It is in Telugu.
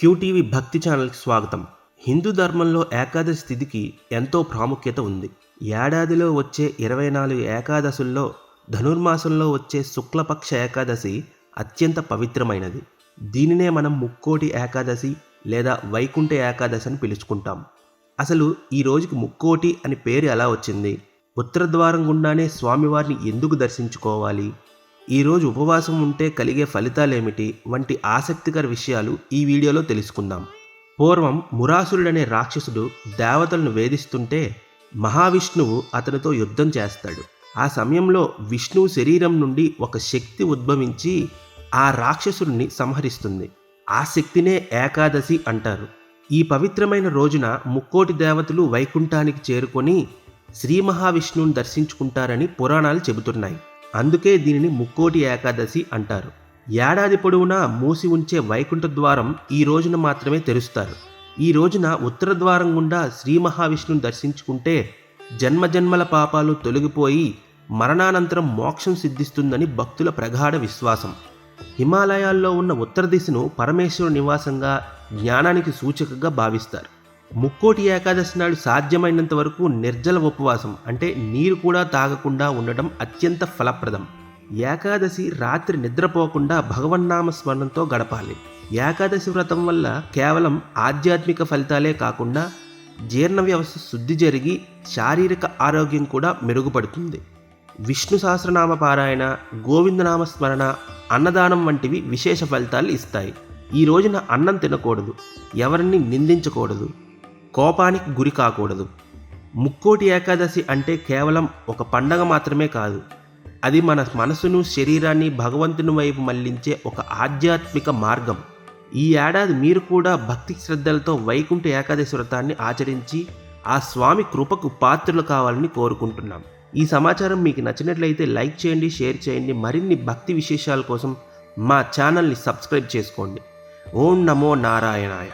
క్యూటీవీ భక్తి ఛానల్కి స్వాగతం. హిందూ ధర్మంలో ఏకాదశి తిథికి ఎంతో ప్రాముఖ్యత ఉంది. ఏడాదిలో వచ్చే ఇరవై నాలుగు ఏకాదశుల్లో ధనుర్మాసంలో వచ్చే శుక్లపక్ష ఏకాదశి అత్యంత పవిత్రమైనది. దీనినే మనం ముక్కోటి ఏకాదశి లేదా వైకుంఠ ఏకాదశి అని పిలుచుకుంటాం. అసలు ఈ రోజుకి ముక్కోటి అని పేరు ఎలా వచ్చింది? ఉత్తర ద్వారం గుండానే స్వామివారిని ఎందుకు దర్శించుకోవాలి? ఈరోజు ఉపవాసం ఉంటే కలిగే ఫలితాలేమిటి? వంటి ఆసక్తికర విషయాలు ఈ వీడియోలో తెలుసుకుందాం. పూర్వం మురాసురుడనే రాక్షసుడు దేవతలను వేధిస్తుంటే మహావిష్ణువు అతనితో యుద్ధం చేస్తాడు. ఆ సమయంలో విష్ణువు శరీరం నుండి ఒక శక్తి ఉద్భవించి ఆ రాక్షసుడిని సంహరిస్తుంది. ఆ శక్తినే ఏకాదశి అంటారు. ఈ పవిత్రమైన రోజున ముక్కోటి దేవతలు వైకుంఠానికి చేరుకొని శ్రీ మహావిష్ణువుని దర్శించుకుంటారని పురాణాలు చెబుతున్నాయి. అందుకే దీనిని ముక్కోటి ఏకాదశి అంటారు. ఏడాది పొడవునా మూసి ఉంచే వైకుంఠ ద్వారం ఈ రోజున మాత్రమే తెరుస్తారు. ఈ రోజున ఉత్తర ద్వారం గుండా శ్రీ మహావిష్ణువుని దర్శించుకుంటే జన్మజన్మల పాపాలు తొలగిపోయి మరణానంతరం మోక్షం సిద్ధిస్తుందని భక్తుల ప్రగాఢ విశ్వాసం. హిమాలయాల్లో ఉన్న ఉత్తర దిశను పరమేశ్వరు నివాసంగా జ్ఞానానికి సూచకగా భావిస్తారు. ముక్కోటి ఏకాదశి నాడు సాధ్యమైనంత వరకు నిర్జల ఉపవాసం అంటే నీరు కూడా తాగకుండా ఉండటం అత్యంత ఫలప్రదం. ఏకాదశి రాత్రి నిద్రపోకుండా భగవన్నామ స్మరణంతో గడపాలి. ఏకాదశి వ్రతం వల్ల కేవలం ఆధ్యాత్మిక ఫలితాలే కాకుండా జీర్ణ వ్యవస్థ శుద్ధి జరిగి శారీరక ఆరోగ్యం కూడా మెరుగుపడుతుంది. విష్ణు సహస్రనామ పారాయణ గోవిందనామ స్మరణ అన్నదానం వంటివి విశేష ఫలితాలు ఇస్తాయి. ఈ రోజున అన్నం తినకూడదు. ఎవరిని నిందించకూడదు. కోపానికి గురి కాకూడదు. ముక్కోటి ఏకాదశి అంటే కేవలం ఒక పండగ మాత్రమే కాదు అది మన మనసును శరీరాన్ని భగవంతుని వైపు మళ్ళించే ఒక ఆధ్యాత్మిక మార్గం. ఈ ఏడాది మీరు కూడా భక్తి శ్రద్ధలతో వైకుంఠ ఏకాదశి వ్రతాన్ని ఆచరించి ఆ స్వామి కృపకు పాత్రలు కావాలని కోరుకుంటున్నాం. ఈ సమాచారం మీకు నచ్చినట్లయితే లైక్ చేయండి షేర్ చేయండి మరిన్ని భక్తి విశేషాల కోసం మా ఛానల్ని సబ్స్క్రైబ్ చేసుకోండి. ఓం నమో నారాయణాయ.